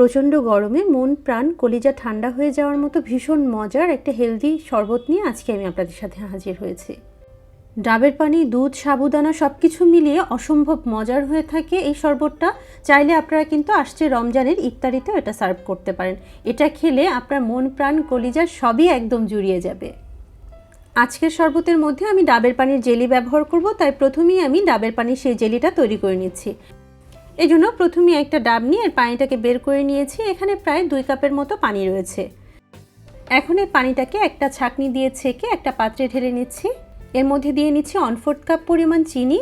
প্রচণ্ড গরমে মন, প্রাণ, কলিজা ঠান্ডা হয়ে যাওয়ার মতো ভীষণ মজার একটা হেলদি শরবত নিয়ে আজকে আমি আপনাদের সাথে হাজির হয়েছি। ডাবের পানি, দুধ, সাবুদানা সব কিছু মিলিয়ে অসম্ভব মজার হয়ে থাকে এই শরবতটা। চাইলে আপনারা কিন্তু আসছে রমজানের ইফতারিতেও এটা সার্ভ করতে পারেন। এটা খেলে আপনার মন, প্রাণ, কলিজা সবই একদম জুড়িয়ে যাবে। আজকের শরবতের মধ্যে আমি ডাবের পানির জেলি ব্যবহার করব, তাই প্রথমেই আমি ডাবের পানির সেই জেলিটা তৈরি করে নিচ্ছি। এই জন্য প্রথমে একটা ডাব নিয়ে এর পানিটাকে বের করে নিয়েছি। এখানে প্রায় দুই কাপের মতো পানি রয়েছে। এখন এই পানিটাকে একটা ছাঁকনি দিয়ে ছেঁকে একটা পাত্রে ঢেলে নিচ্ছি। এর মধ্যে দিয়ে নিচ্ছি ওয়ান ফোর্থ কাপ পরিমাণ চিনি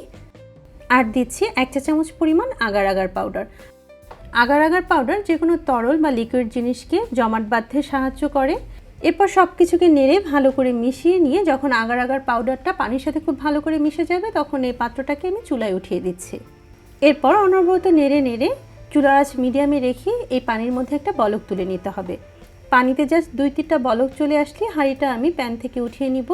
আর দিচ্ছি এক চা চামচ পরিমাণ agar agar powder. Agar agar powder যে কোনো তরল বা লিকুইড জিনিসকে জমাট বাঁধতে সাহায্য করে। এরপর সব কিছুকে নেড়ে ভালো করে মিশিয়ে নিয়ে যখন আগার আগার পাউডারটা পানির সাথে খুব ভালো করে মিশে যাবে তখন এই পাত্রটাকে আমি চুলায় উঠিয়ে দিচ্ছি। এরপর অনবরত নেড়ে নেড়ে চুলার আঁচ মিডিয়ামে রেখে এই পানির মধ্যে একটা বলক তুলে নিতে হবে। পানিতে জাস্ট দুই তিনটা বলক চলে আসলে হাঁড়িটা আমি প্যান থেকে উঠিয়ে নিব।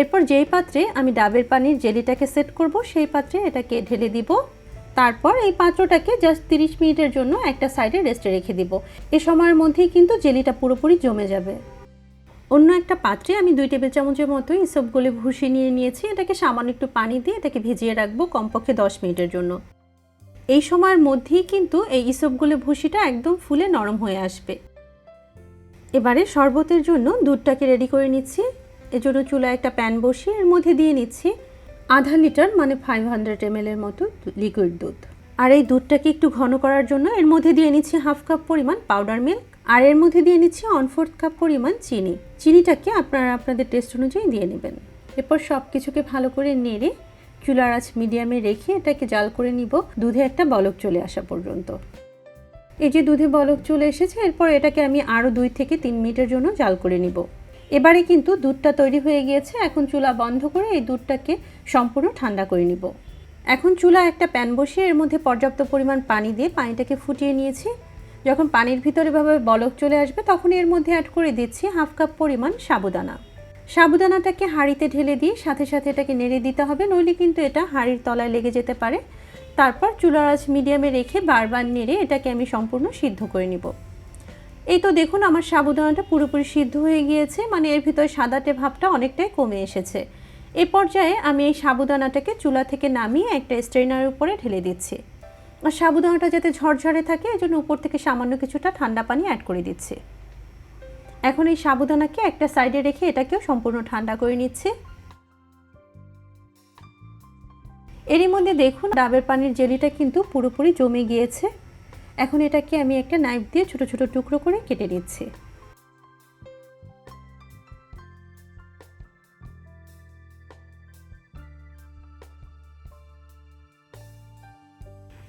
এরপর যেই পাত্রে আমি ডাবের পানির জেলিটাকে সেট করব, সেই পাত্রে এটাকে ঢেলে দিব। তারপর এই পাত্রটাকে জাস্ট তিরিশ মিনিটের জন্য একটা সাইডে রেস্টে রেখে দিব। এ সময়ের মধ্যেই কিন্তু জেলিটা পুরোপুরি জমে যাবে। অন্য একটা পাত্রে আমি দুই টেবিল চামচের মতো ইসবগুলি ভুষি নিয়ে নিয়েছি। এটাকে সামান্য একটু পানি দিয়ে এটাকে ভিজিয়ে রাখব কমপক্ষে দশ মিনিটের জন্য। এই সময়ের মধ্যেই কিন্তু এই ইসবগুলো ভুসিটা একদম ফুলে নরম হয়ে আসবে। এবারে শরবতের জন্য দুধটাকে রেডি করে নিচ্ছি। এজন্য চুলায় একটা প্যান বসিয়ে এর মধ্যে দিয়ে নিচ্ছি আধা লিটার মানে ফাইভ হান্ড্রেড এম এর মতো লিকুইড দুধ। আর এই দুধটাকে একটু ঘন করার জন্য এর মধ্যে দিয়ে নিচ্ছি হাফ কাপ পরিমাণ পাউডার মিল্ক আর এর মধ্যে দিয়ে নিচ্ছি ওয়ান ফোর্থ কাপ পরিমাণ চিনি। চিনিটাকে আপনারা আপনাদের টেস্ট অনুযায়ী দিয়ে নেবেন। এরপর সব কিছুকে ভালো করে নেড়ে চুলার আঁচ মিডিয়ামে রেখে এটাকে জাল করে নিব। দুধে একটা বলক চলে আসা পর্যন্ত। এই যে দুধে বলক চলে এসেছে, এরপর এটাকে আমি আরও দুই থেকে তিন মিনিটের জন্য জাল করে নিব। এবারে কিন্তু দুধটা তৈরি হয়ে গিয়েছে। এখন চুলা বন্ধ করে এই দুধটাকে সম্পূর্ণ ঠান্ডা করে নিব। এখন চুলা একটা প্যান বসিয়ে এর মধ্যে পর্যাপ্ত পরিমাণ পানি দিয়ে পানিটাকে ফুটিয়ে নিয়েছি। যখন পানির ভিতরে ভাবে বলক চলে আসবে, তখন এর মধ্যে অ্যাড করে দিচ্ছি হাফ কাপ পরিমাণ সাবুদানা। সাবুদানাটাকে হাঁড়িতে ঢেলে দিয়ে সাথে সাথে এটাকে নেড়ে দিতে হবে, নইলে কিন্তু এটা হাঁড়ির তলায় লেগে যেতে পারে। তারপর চুলার আঁচ মিডিয়ামে রেখে বারবার নেড়ে এটাকে আমি সম্পূর্ণ সিদ্ধ করে নিব। এই তো দেখুন আমার সাবুদানাটা পুরোপুরি সিদ্ধ হয়ে গিয়েছে মানে এর ভিতরে সাদাটে ভাবটা অনেকটাই কমে এসেছে। এ পর্যায়ে আমি এই সাবুদানাটাকে চুলা থেকে নামিয়ে একটা স্ট্রেনারের উপরে ঢেলে দিচ্ছি। আর সাবুদানাটা যাতে ঝরঝরে থাকে এই জন্য উপর থেকে সামান্য কিছুটা ঠান্ডা পানি অ্যাড করে দিচ্ছি। এখন এই সাবুদানাকে একটা সাইডে রেখে এটাকেও সম্পূর্ণ ঠান্ডা করে নিচ্ছি। এরই মধ্যে দেখুন, ডাবের পানির জেলিটা কিন্তু পুরোপুরি জমে গিয়েছে। এখন এটাকে আমি একটা নাইফ দিয়ে ছোট ছোট টুকরো করে কেটে নিচ্ছি।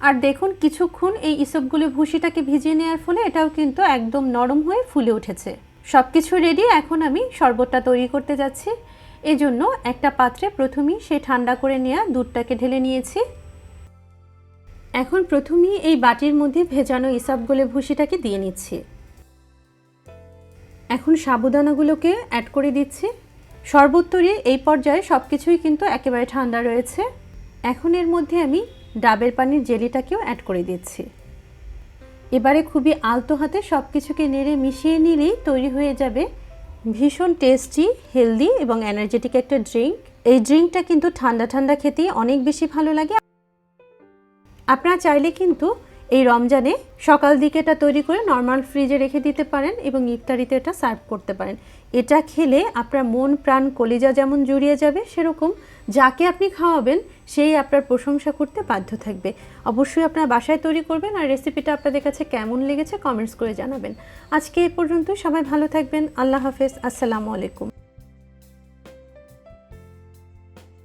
আর দেখুন, কিছুক্ষণ এই ইসবগুলো ভুসিটাকে ভিজিয়ে নেওয়ার ফলে এটাও কিন্তু একদম নরম হয়ে ফুলে উঠেছে। সব কিছু রেডি এখন আমি শরবতটা তৈরি করতে যাচ্ছি। এজন্য একটা পাত্রে প্রথমেই সে ঠান্ডা করে নেওয়া দুধটাকে ঢেলে নিয়েছি। এখন প্রথমেই এই বাটির মধ্যে ভেজানো ইসাবগুলো ভুসিটাকে দিয়ে নিচ্ছি। এখন সাবুদানাগুলোকে অ্যাড করে দিচ্ছি। শরবত তৈরি এই পর্যায়ে সব কিছুই কিন্তু একেবারে ঠান্ডা রয়েছে। এখন এর মধ্যে আমি ডাবের পানির জেলিটাকেও অ্যাড করে দিচ্ছি। এবারে খুবই আলতো হাতে সব কিছুকে নেড়ে মিশিয়ে নিলেই তৈরি হয়ে যাবে ভীষণ টেস্টি হেলদি এবং এনার্জেটিক একটা ড্রিঙ্ক এই ড্রিঙ্কটা কিন্তু ঠান্ডা ঠান্ডা খেতেই অনেক বেশি ভালো লাগে। আপনারা চাইলে কিন্তু এই রমজানে সকাল দিকে এটা তৈরি করে নর্মাল ফ্রিজে রেখে দিতে পারেন এবং ইফতারিতে এটা সার্ভ করতে পারেন। এটা খেলে আপনার মন, প্রাণ, কলিজা যেমন জুড়িয়ে যাবে, সেরকম যাকে আপনি খাওয়াবেন, সেই আপনার প্রশংসা করতে বাধ্য থাকবে। অবশ্যই আপনার বাসায় তৈরি করবেন আর রেসিপিটা আপনাদের কাছে কেমন লেগেছে কমেন্টস করে জানাবেন। আজকে এই পর্যন্ত সবাই ভালো থাকবেন, আল্লাহ হাফেজ, আসসালামু আলাইকুম।